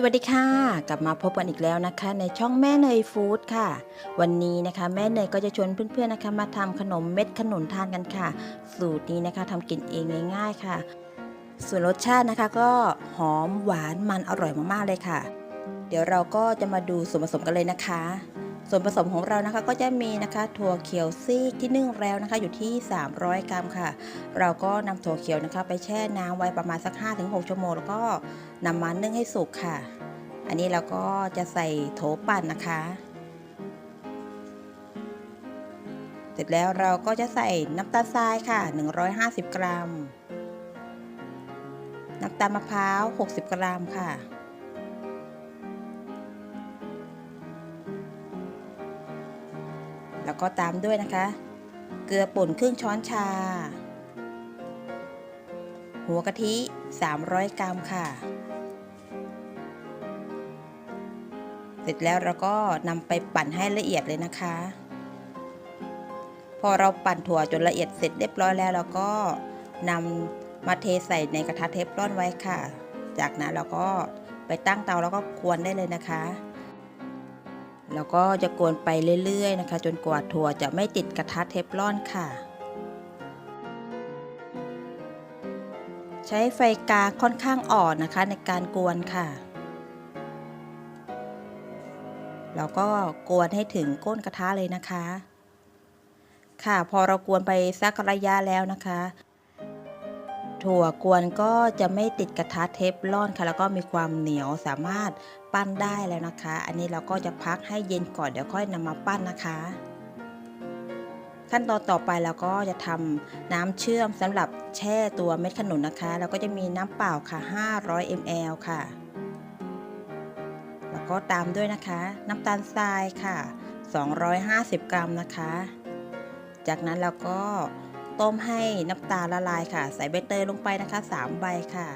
สวัสดีค่ะ กลับมาพบกันอีกแล้วนะคะ ในช่องแม่เนยฟู้ดค่ะ วันนี้นะคะ แม่เนยก็จะชวนเพื่อนๆนะคะ มาทำขนมเม็ดขนุนทานกันค่ะ สูตรนี้นะคะทำกินเองง่าย ๆค่ะ ส่วนรสชาตินะคะ ก็หอมหวานมันอร่อยมากๆเลยค่ะ เดี๋ยวเราก็จะมาดูส่วนผสมกันเลยนะคะ ส่วนผสมของเรานะคะก็จะมีนะคะถั่วเขียวซีกที่นึ่งแล้วนะคะอยู่ที่ 300 กรัมค่ะ เราก็นำถั่วเขียวนะคะไปแช่น้ำไว้ประมาณสัก 5-6 ชั่วโมง แล้วก็นำมานึ่งให้สุกค่ะ อันนี้เราก็จะใส่โถปั่นนะคะ เสร็จแล้วเราก็จะใส่น้ำตาลทรายค่ะ 150 กรัม น้ำตาลมะพร้าว 60 กรัมค่ะ ก็ตามด้วยนะคะ เกลือป่นครึ่งช้อนชา หัวกะทิ 300 กรัมค่ะ เสร็จแล้วเราก็นำไปปั่นให้ละเอียดเลยนะคะ พอเราปั่นถั่วจนละเอียดเสร็จเรียบร้อยแล้วเราก็นำมาเทใส่ในกระทะเทฟลอนไว้ค่ะ จากนั้นเราก็ไปตั้งเตาแล้วก็กวนได้เลยนะคะ แล้วก็จะกวนไปเรื่อยๆนะคะ จนกว่าถั่วจะไม่ติดกระทะเทฟลอนค่ะ ใช้ไฟกลางค่อนข้างอ่อนนะคะในการกวนค่ะ แล้วก็กวนให้ถึงก้นกระทะเลยนะคะ ค่ะพอเรากวนไปสักระยะแล้วนะคะ ถั่วกวนก็จะไม่ติดกระทะเทฟลอนค่ะ แล้วก็มีความเหนียวสามารถปั้นได้แล้วนะคะ อันนี้เราก็จะพักให้เย็นก่อนเดี๋ยวค่อยนำมาปั้นนะคะ ขั้นตอนต่อไปเราก็จะทำน้ำเชื่อมสำหรับแช่ตัวเม็ดขนุนนะคะแล้วก็จะมีน้ำเปล่าค่ะ 500 ml ค่ะ แล้วก็ตามด้วยนะคะ น้ำตาลทรายค่ะ 250 กรัมนะคะ จากนั้นเราก็ ต้มให้น้ำตาลละลายค่ะ ใส่ใบเตยลงไปนะคะ3ใบค่ะ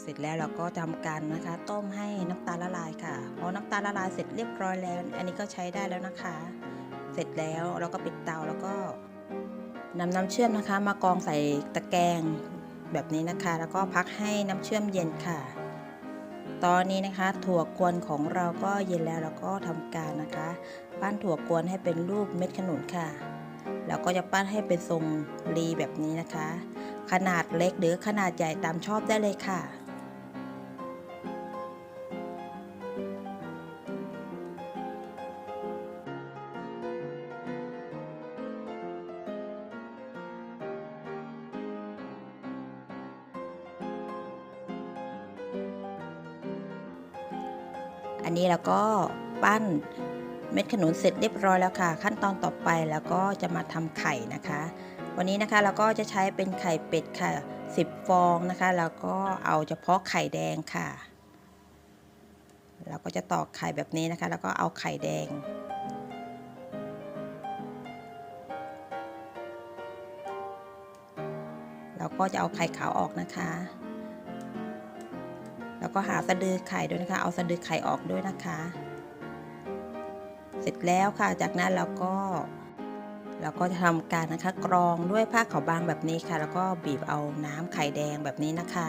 เสร็จแล้วเราก็ทำการนะคะ ต้มให้น้ำตาลละลายค่ะพอน้ำตาลละลายเสร็จเรียบร้อยแล้ว อันนี้ก็ใช้ได้แล้วนะคะ เสร็จแล้วเราก็ปิดเตาแล้วก็นำน้ำเชื่อมนะคะ มากรองใส่ตะแกรงแบบนี้นะคะ แล้วก็พักให้น้ำเชื่อมเย็นค่ะ ตอนนี้นะคะ ถั่วกวนของเราก็เย็นแล้วเราก็ทำการนะคะ ปั้นถั่วกวนให้เป็นรูปเม็ดขนุนค่ะ แล้วก็จะปั้นให้เป็นทรงรีแบบนี้นะคะ ขนาดเล็กหรือขนาดใหญ่ตามชอบได้เลยค่ะอันนี้เราก็ปั้น เม็ดขนุนเสร็จเรียบร้อยแล้วค่ะ ขั้นตอนต่อไปแล้วก็จะมาทำไข่นะคะ วันนี้นะคะเราก็จะใช้เป็นไข่เป็ดค่ะ 10 ฟองนะคะ แล้วก็เอาเฉพาะไข่แดงค่ะ เราก็จะตอกไข่แบบนี้นะคะ แล้วก็เอาไข่แดง เราก็จะเอาไข่ขาวออกนะคะ แล้วก็หาสะดือไข่ด้วยนะคะ เอาสะดือไข่ออกด้วยนะคะ เสร็จแล้วค่ะ จากนั้นเราก็ เราก็จะทำการนะคะ กรองด้วยผ้าขาวบางแบบนี้ค่ะ แล้วก็บีบเอาน้ำไข่แดงแบบนี้นะคะ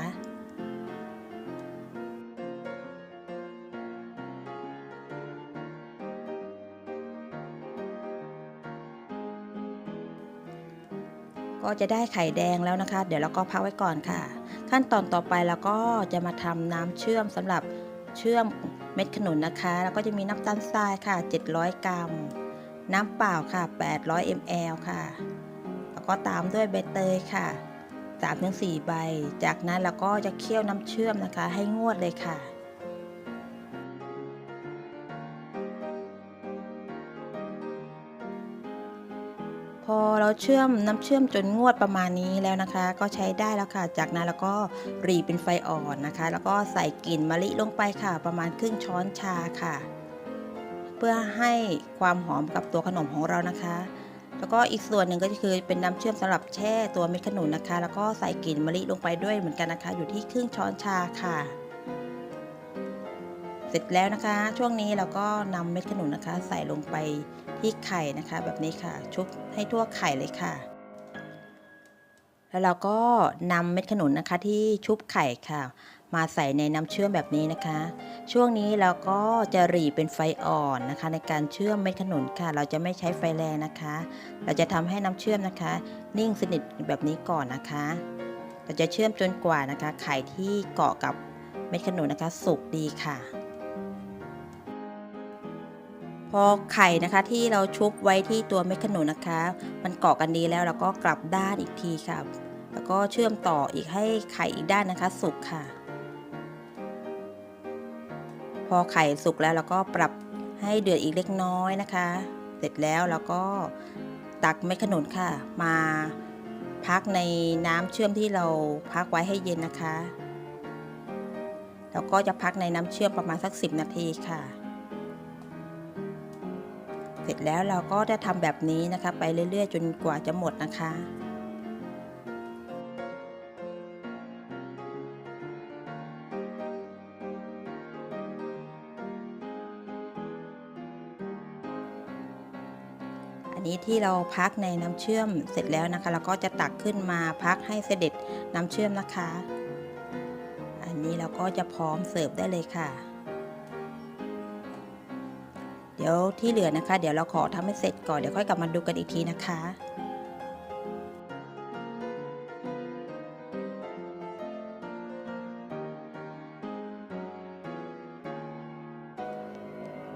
ก็จะได้ไข่แดงแล้วนะคะ เดี๋ยวเราก็พักไว้ก่อนค่ะ ขั้นตอนต่อไปเราก็จะมาทำน้ำเชื่อมสำหรับเชื่อม เม็ดขนุนนะคะ แล้วก็จะมีน้ำตาลทรายค่ะ 700 กรัม น้ำเปล่าค่ะ 800 ml ค่ะ แล้วก็ตามด้วยใบเตยค่ะ3-4ใบ จากนั้นเราก็จะเคี่ยวน้ำเชื่อมนะคะ ให้งวดเลยค่ะ เราเชื่อมน้ำเชื่อมจนงวดประมาณนี้แล้วนะคะ ก็ใช้ได้แล้วค่ะ จากนั้นเราก็รีเป็นไฟอ่อนนะคะ แล้วก็ใส่กลิ่นมะลิลงไปค่ะ ประมาณครึ่งช้อนชาค่ะ เพื่อให้ความหอมกับตัวขนมของเรานะคะ แล้วก็อีกส่วนหนึ่งก็คือเป็นน้ำเชื่อมสำหรับแช่ตัวเม็ดขนุนนะคะ แล้วก็ใส่กลิ่นมะลิลงไปด้วยเหมือนกันนะคะ อยู่ที่ครึ่งช้อนชาค่ะ เสร็จแล้วนะคะ ช่วงนี้เราก็นำเม็ดขนุนนะคะ ใส่ลงไปที่ไข่นะคะ แบบนี้ค่ะ ชุบให้ทั่วไข่เลยค่ะ แล้วเราก็นำเม็ดขนุนนะคะ ที่ชุบไข่ค่ะ มาใส่ในน้ำเชื่อมแบบนี้นะคะ ช่วงนี้เราก็จะหรี่เป็นไฟอ่อนนะคะ ในการเชื่อมเม็ดขนุนค่ะ เราจะไม่ใช้ไฟแรงนะคะ เราจะทำให้น้ำเชื่อมนะคะ นิ่งสนิทแบบนี้ก่อนนะคะ เราจะเชื่อมจนกว่านะคะ ไข่ที่เกาะกับเม็ดขนุนนะคะ สุกดีค่ะ พอไข่นะคะที่เราชุบไว้ที่ตัวเม็ดขนุนนะคะ มันเกาะกันดีแล้วเราก็กลับด้านอีกทีค่ะ แล้วก็เชื่อมต่ออีกให้ไข่อีกด้านนะคะ สุกค่ะ พอไข่สุกแล้วเราก็ปรับให้เดือดอีกเล็กน้อยนะคะ เสร็จแล้วเราก็ตักเม็ดขนุนค่ะ มาพักในน้ำเชื่อมที่เราพักไว้ให้เย็นนะคะ แล้วก็จะพักในน้ำเชื่อมประมาณสัก 10 นาทีค่ะ เสร็จแล้วเราก็จะทำแบบนี้นะคะ ไปเรื่อยๆ จนกว่าจะหมดนะคะอันนี้ที่เราพักในน้ำเชื่อมเสร็จแล้วนะคะ เราก็จะตักขึ้นมาพักให้เสด็จน้ำเชื่อมนะคะ อันนี้เราก็จะพร้อมเสิร์ฟได้เลยค่ะ เดี๋ยวที่เหลือนะคะ เดี๋ยวเราขอทำให้เสร็จก่อนเดี๋ยวค่อยกลับมาดูกันอีกทีนะคะ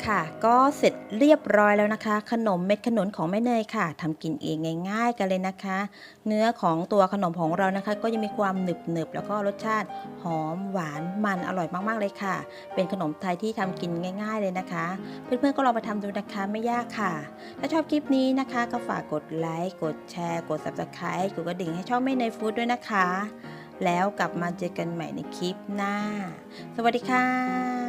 ค่ะ ก็เสร็จเรียบร้อยแล้วนะคะ ขนมเม็ดขนุนของแม่เนยค่ะทำกินเองง่ายๆกันเลยนะคะ เนื้อของตัวขนมของเรานะคะ ก็จะมีความหนึบๆแล้วก็รสชาติหอมหวานมันอร่อยมากๆเลยค่ะ เป็นขนมไทยที่ทำกินง่าย ๆเลยนะคะ เพื่อนๆก็ลองไปทำดูนะคะไม่ยากค่ะ ถ้าชอบคลิปนี้นะคะ ก็ฝากกดไลค์กดแชร์กด subscribe กดกระดิ่งให้ช่องแม่เนยฟู้ดด้วยนะคะ แล้วกลับมาเจอกันใหม่ในคลิปหน้า สวัสดีค่ะ